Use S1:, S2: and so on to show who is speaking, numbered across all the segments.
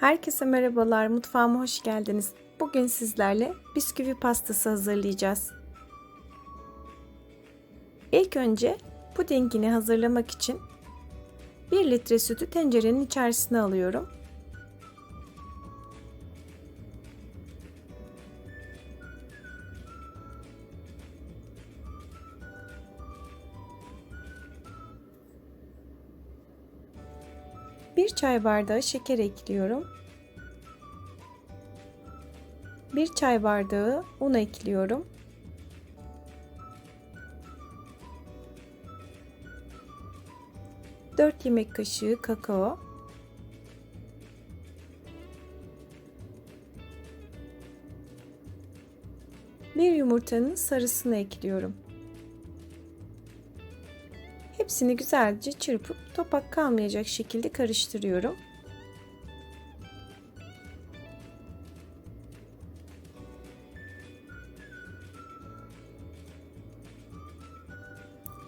S1: Herkese merhabalar, mutfağıma hoş geldiniz. Bugün sizlerle bisküvi pastası hazırlayacağız. İlk önce pudingini hazırlamak için 1 litre sütü tencerenin içerisine alıyorum. Bir çay bardağı şeker ekliyorum. Bir çay bardağı un ekliyorum. Dört yemek kaşığı kakao. Bir yumurtanın sarısını ekliyorum. Hepsini güzelce çırpıp topak kalmayacak şekilde karıştırıyorum.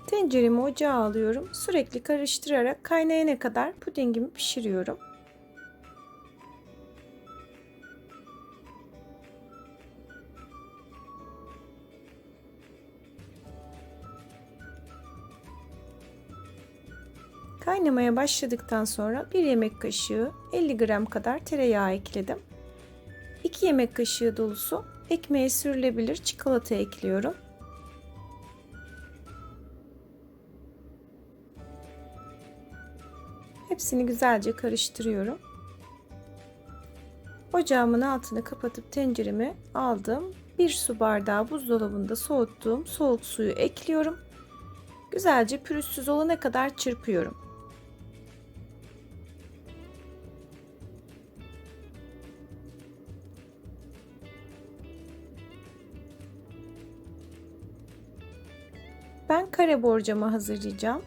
S1: Tenceremi ocağa alıyorum. Sürekli karıştırarak kaynayana kadar pudingimi pişiriyorum. Kaynamaya başladıktan sonra 1 yemek kaşığı 50 gram kadar tereyağı ekledim. 2 yemek kaşığı dolusu ekmeğe sürülebilir çikolata ekliyorum. Hepsini güzelce karıştırıyorum. Ocağımın altını kapatıp tenceremi aldım. Bir su bardağı buzdolabında soğuttuğum soğuk suyu ekliyorum. Güzelce pürüzsüz olana kadar çırpıyorum. Ben kare borcamı hazırlayacağım.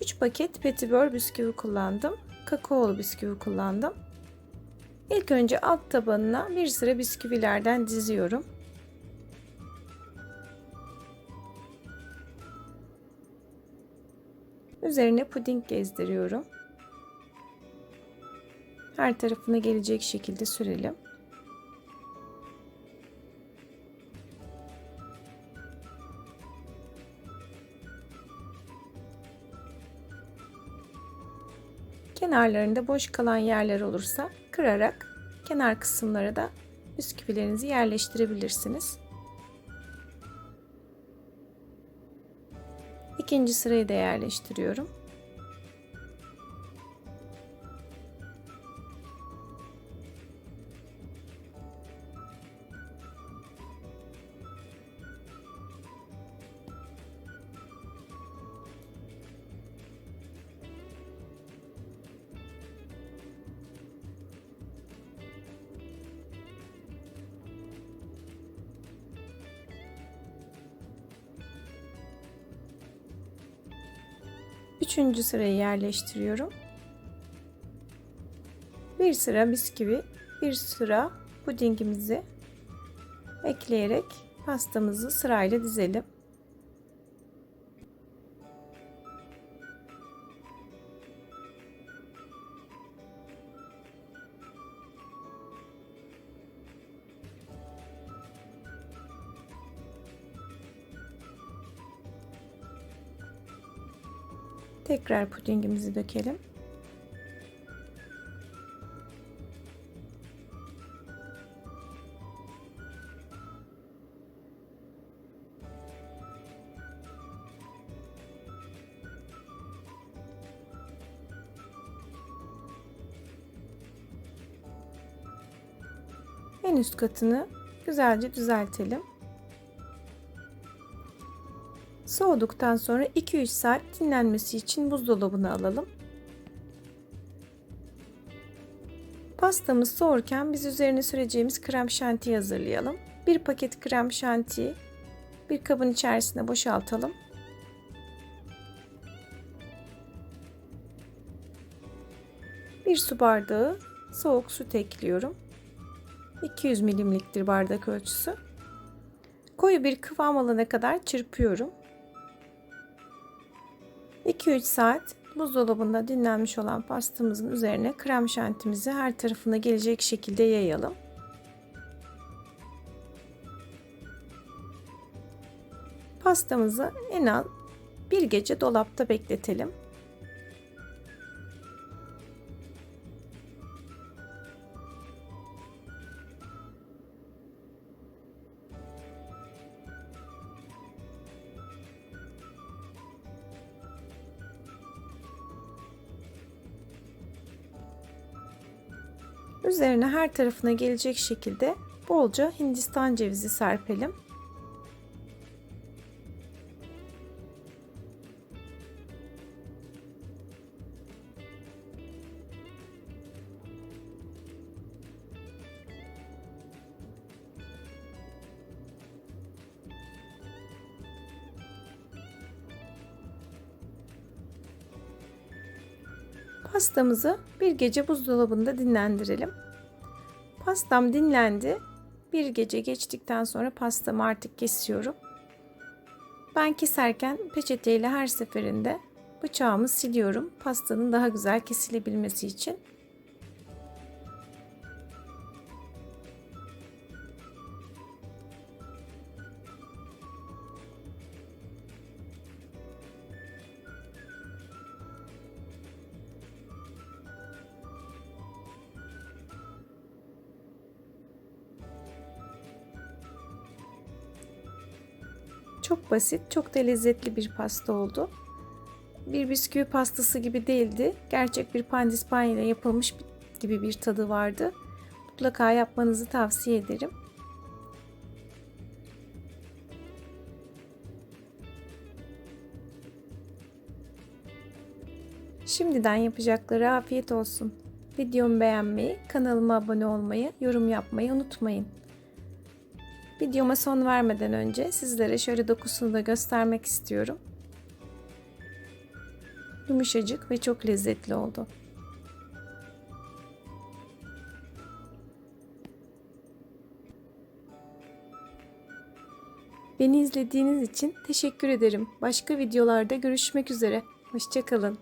S1: 3 paket petibör bisküvi kullandım. Kakaolu bisküvi kullandım. İlk önce alt tabanına bir sıra bisküvilerden diziyorum. Üzerine puding gezdiriyorum. Her tarafına gelecek şekilde sürelim. Kenarlarında boş kalan yerler olursa kırarak kenar kısımlara da bisküvilerinizi yerleştirebilirsiniz. İkinci sırayı da yerleştiriyorum. Üçüncü sırayı yerleştiriyorum. Bir sıra bisküvi, bir sıra pudingimizi ekleyerek pastamızı sırayla dizelim. Tekrar pudingimizi dökelim. En üst katını güzelce düzeltelim. Soğuduktan sonra 2-3 saat dinlenmesi için buzdolabına alalım. Pastamız soğurken biz üzerine süreceğimiz krem şantiyi hazırlayalım. Bir paket krem şantiyi bir kabın içerisine boşaltalım. Bir su bardağı soğuk süt ekliyorum. 200 milimliktir bardak ölçüsü. Koyu bir kıvam alana kadar çırpıyorum. 2-3 saat buzdolabında dinlenmiş olan pastamızın üzerine krem şantimizi her tarafına gelecek şekilde yayalım. Pastamızı en az bir gece dolapta bekletelim. Üzerine her tarafına gelecek şekilde bolca hindistan cevizi serpelim. Pastamızı bir gece buzdolabında dinlendirelim. Pastam dinlendi. Bir gece geçtikten sonra pastamı artık kesiyorum. Ben keserken peçeteyle her seferinde bıçağımı siliyorum. Pastanın daha güzel kesilebilmesi için. Çok basit, çok da lezzetli bir pasta oldu. Bir bisküvi pastası gibi değildi. Gerçek bir pandispanya ile yapılmış gibi bir tadı vardı. Mutlaka yapmanızı tavsiye ederim. Şimdiden yapacakları afiyet olsun. Videomu beğenmeyi, kanalıma abone olmayı, yorum yapmayı unutmayın. Videoma son vermeden önce sizlere şöyle dokusunu da göstermek istiyorum. Yumuşacık ve çok lezzetli oldu. Beni izlediğiniz için teşekkür ederim. Başka videolarda görüşmek üzere. Hoşçakalın.